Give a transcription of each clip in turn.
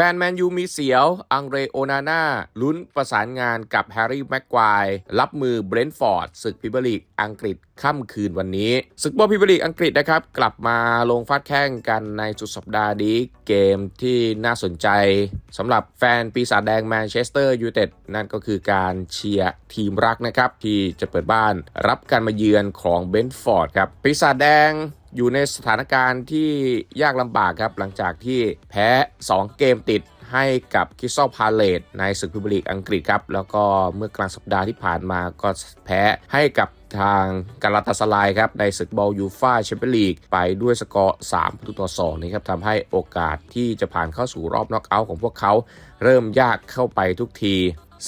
แฟนแมนยูมีเสียว อังเรโอนาน่าลุ้นประสานงานกับแฮร์รี่แม็กควายรับมือเบรนท์ฟอร์ดศึกพิบร์ลีกอังกฤษค่ำคืนวันนี้ศึกบอลพิบร์ลีกอังกฤษนะครับ กลับมาลงฟาดแข่งกันในสุดสัปดาห์นี้ เกมที่น่าสนใจสำหรับแฟนปีศาจแดงแมนเชสเตอร์ยูไนเต็ดนั่นก็คือการเชียร์ทีมรักนะครับ ที่จะเปิดบ้านรับการมาเยือนของเบรนท์ฟอร์ดครับปีศาจแดง อยู่ในสถานการณ์ที่ยากลำบากครับ หลังจากที่แพ้ 2 เกมติดให้กับคิสซอลพาเลตในศึกพรีเมียร์ลีกอังกฤษครับ แล้วก็เมื่อกลางสัปดาห์ที่ผ่านมาก็แพ้ให้กับทางกาลาตาสลายครับในศึกบอลยูฟ่าแชมเปี้ยนลีกไปด้วยสกอร์3ประตูต่อ2นี่ครับทำให้โอกาสที่จะผ่านเข้าสู่รอบน็อกเอาท์ของพวกเขา เริ่มยากเข้าไปทุกที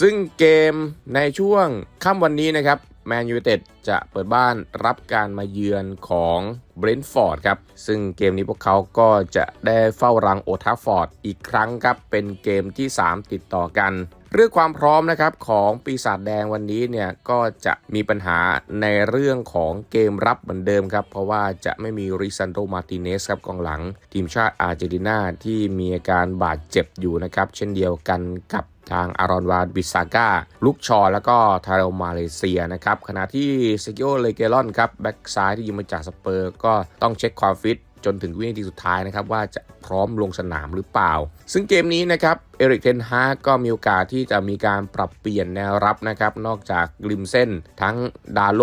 ซึ่งเกมในช่วงค่ำวันนี้นะครับแมนยูเต็ดจะเปิดบ้านรับการมาเยือนของเบรนท์ฟอร์ดครับ ซึ่งเกมนี้พวกเขาก็จะได้เฝ้ารังโอทัฟฟอร์ดอีกครั้งครับ เป็นเกมที่ 3 ติดต่อกัน เรื่องความพร้อมนะครับของปีศาจแดงวันนี้เนี่ยก็จะมีปัญหาในเรื่องของเกมรับเหมือนเดิมครับ เพราะว่าจะไม่มีริซันโดมาติเนสครับกองหลัง ทีมชาติอาร์เจนตินาที่มีอาการบาดเจ็บอยู่นะครับ เช่นเดียวกันกับ ทางอารอนวานบิซาก้าลุกชอ แล้วก็ทาร์มาเลเซียนะครับขณะที่เซกิโอเลเกลอนครับแบ็กซ้ายที่ยิงมาจากสเปอร์ก็ต้องเช็คความฟิตจนถึงวินาทีสุดท้ายนะครับว่าจะพร้อมลงสนามหรือเปล่า ซึ่งเกมนี้นะครับ เอริกเทนฮากก็มีโอกาสที่จะมีการปรับเปลี่ยนแนวรับนะครับ นอกจากริมเส้นทั้งดาโล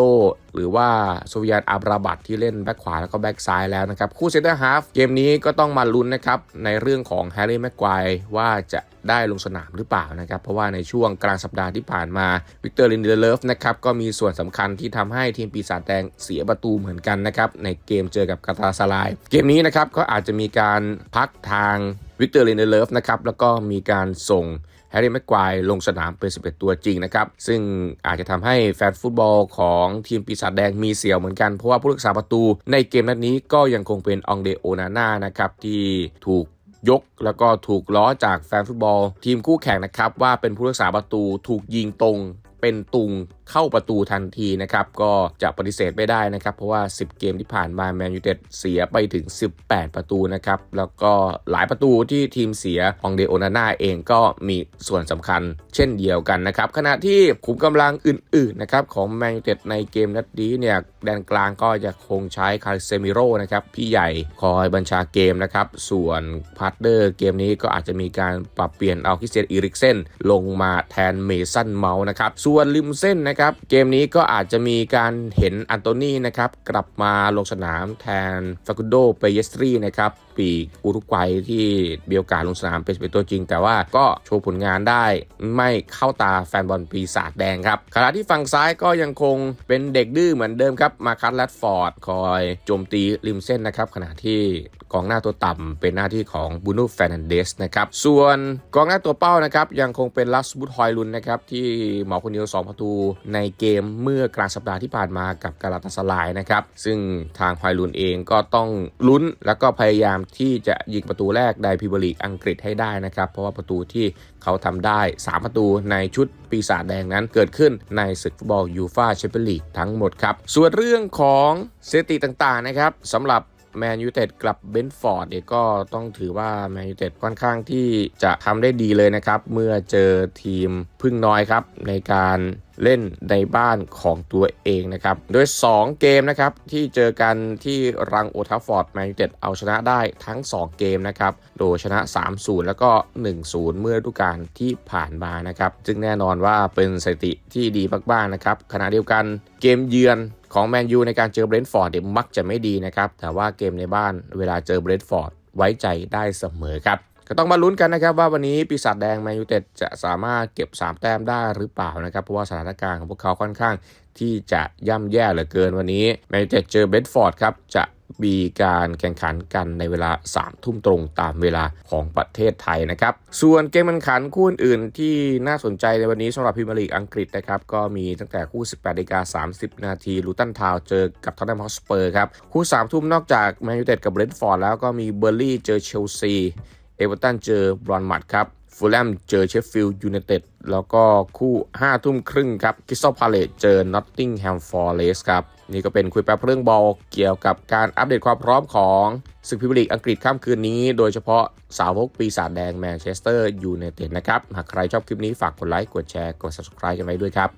หรือว่าโซเวียตอาบราบัตที่เล่นแบ็คขวาแล้วก็แบ็คซ้ายแล้วนะครับ คู่เซนเตอร์ฮาฟเกมนี้ก็ต้องมาลุ้นนะครับในเรื่องของแฮร์รี่แม็กควายว่าจะได้ลงสนามหรือเปล่านะครับ เพราะว่าในช่วงกลางสัปดาห์ที่ผ่านมาวิกเตอร์ลินเดเลฟนะครับก็มีส่วนสำคัญที่ทำให้ทีมปีศาจแดงเสียประตูเหมือนกันนะครับในเกมเจอกับกาตาซาลาย เกมนี้นะครับก็อาจจะมีการพักทาง วิกเตอร์ลินเดเลฟนะครับแล้วก็มีการส่งแฮร์รี่แม็กควายลงสนามเป็น 11 ตัวจริงนะครับ ซึ่งอาจจะทำให้แฟนฟุตบอลของทีมปีศาจแดงมีเสียวเหมือนกัน เพราะว่าผู้รักษาประตูในเกมนัดนี้ก็ยังคงเป็นองเดโอนาน่านะครับที่ถูกยกแล้วก็ถูกล้อจากแฟนฟุตบอล ทีมคู่แข่งนะครับว่าเป็นผู้รักษาประตูถูกยิงตรง เป็นตุงเข้าประตูทันทีนะครับ ก็จะปฏิเสธไม่ได้นะครับ เพราะว่า 10 เกมที่ผ่านมาแมนยูเต็ดเสียไปถึง 18 ประตูนะครับ แล้วก็หลายประตูที่ทีมเสียของเดโอนาน่าเองก็มีส่วนสำคัญ เช่นเดียวกันนะครับ ขณะที่ขุมกำลังอื่นๆนะครับของแมนยูเต็ดในเกมนัดนี้เนี่ยแดนกลางก็จะคงใช้คาร์เซมิโร่นะครับพี่ใหญ่คอยบัญชาเกมนะครับส่วนพาร์ทเนอร์เกมนี้ก็อาจจะมีการปรับเปลี่ยนเอาคิเซียนอีริกเซนลงมาแทนเมสันเมาส์นะครับส่วนริมเส้นนะครับ เกมนี้ก็อาจจะมีการเห็นอันโตนีนะครับ กลับมาลงสนามแทนฟากุโดเปเยสตรีนะครับ ปีกอุรุกวัยที่มีโอกาสลงสนามเป็นเป็นตัวจริง แต่ว่าก็โชว์ผลงานได้ไม่เข้าตาแฟนบอลปีศาจแดงครับขณะที่ฝั่งซ้ายก็ยังคงเป็นเด็กดื้อเหมือนเดิมครับมาคัตแรดฟอร์ดคอยโจมตีริมเส้นนะครับขณะที่กองหน้าตัวต่ำเป็นหน้าที่ของบูน่แฟนันเดสนะครับส่วนกองหน้าตัวเป้านะครับยังคงเป็นลัสบุตฮอยลุนนะครับที่หมอคนเดียว 2 ประตูในเกมเมื่อกลางสัปดาห์ที่ผ่านมากับกาลาตาสลายนะครับซึ่งทางฮอยลุนเองก็ต้องลุ้นแล้วก็พยายามที่จะยิงประตูแรกในพรีเมียร์ลีกอังกฤษให้ได้นะครับ เพราะว่าประตูที่เขาทำได้ 3 ประตูในชุดปีศาจแดงนั้นเกิดขึ้นในศึกฟุตบอลยูฟาแชมเปี้ยนลีกทั้งหมดครับ ส่วนเรื่องของสถิติต่างๆนะครับสำหรับแมนยูเต็ดกลับเบนฟอร์ดเนี่ยก็ต้องถือว่าแมนยูเต็ดค่อนข้างที่จะทำได้ดีเลยนะครับ เมื่อเจอทีมพึ่งน้อยครับในการ เล่นในบ้านของตัวเองนะครับ โดย 2 เกมนะครับที่เจอกันที่รังโอทัฟฟอร์ดแมนยูเต็ดเอาชนะได้ทั้ง 2 เกมนะครับ โดยชนะ 3-0 แล้วก็ 1-0 เมื่อฤดูกาลที่ผ่านมานะครับ ซึ่งแน่นอนว่าเป็นสถิติที่ดีมากๆนะครับขณะเดียวกันเกมเยือนของแมนยูในการเจอเบรนท์ฟอร์ดเนี่ยมักจะไม่ดีนะครับ แต่ว่าเกมในบ้านเวลาเจอเบรนท์ฟอร์ดไว้ใจได้เสมอครับ ก็ต้องมาลุ้นกันนะครับว่าวันนี้ปีศาจแดงแมนยูเต็ดจะสามารถเก็บ 3 แต้มได้หรือเปล่านะครับ เพราะว่าสถานการณ์ของพวกเขาค่อนข้างที่จะย่ำแย่เหลือเกินวันนี้แมนยูเต็ดเจอเบรนฟอร์ดครับจะมีการแข่งขันกันในเวลา 3 ทุ่มตรงตามเวลาของประเทศไทยนะครับ ส่วนเกมแข่งขันคู่อื่นที่น่าสนใจในวันนี้สำหรับพรีเมียร์ลีกอังกฤษนะครับ ก็มีตั้งแต่คู่ 18นาฬิกา30 นาทีลูตันทาวเจอกับท็อตแนมฮอสเปอร์ครับ คู่ 3 ทุ่มนอกจากแมนยูเต็ดกับเบรนท์ฟอร์ดแล้วก็มีเบอร์ลี่เจอเชลซี เอเวอร์ตันเจอบรอนมัดครับฟูลแลมเจอเชฟฟิลด์ยูไนเต็ดแล้วก็คู่ 5 ทุ่มครึ่งครับคิสตัลพาเลตเจอนอตติงแฮมฟอร์เรสครับ นี่ก็เป็นคุยแป๊บเรื่องบอลเกี่ยวกับการอัปเดตความพร้อมของศึกพรีเมียร์ลีกอังกฤษค่ำคืนนี้ โดยเฉพาะสาวกปีศาจแดงแมนเชสเตอร์ยูไนเต็ดนะครับ หากใครชอบคลิปนี้ฝากกดไลค์กดแชร์กด subscribe กันไว้ด้วยครับ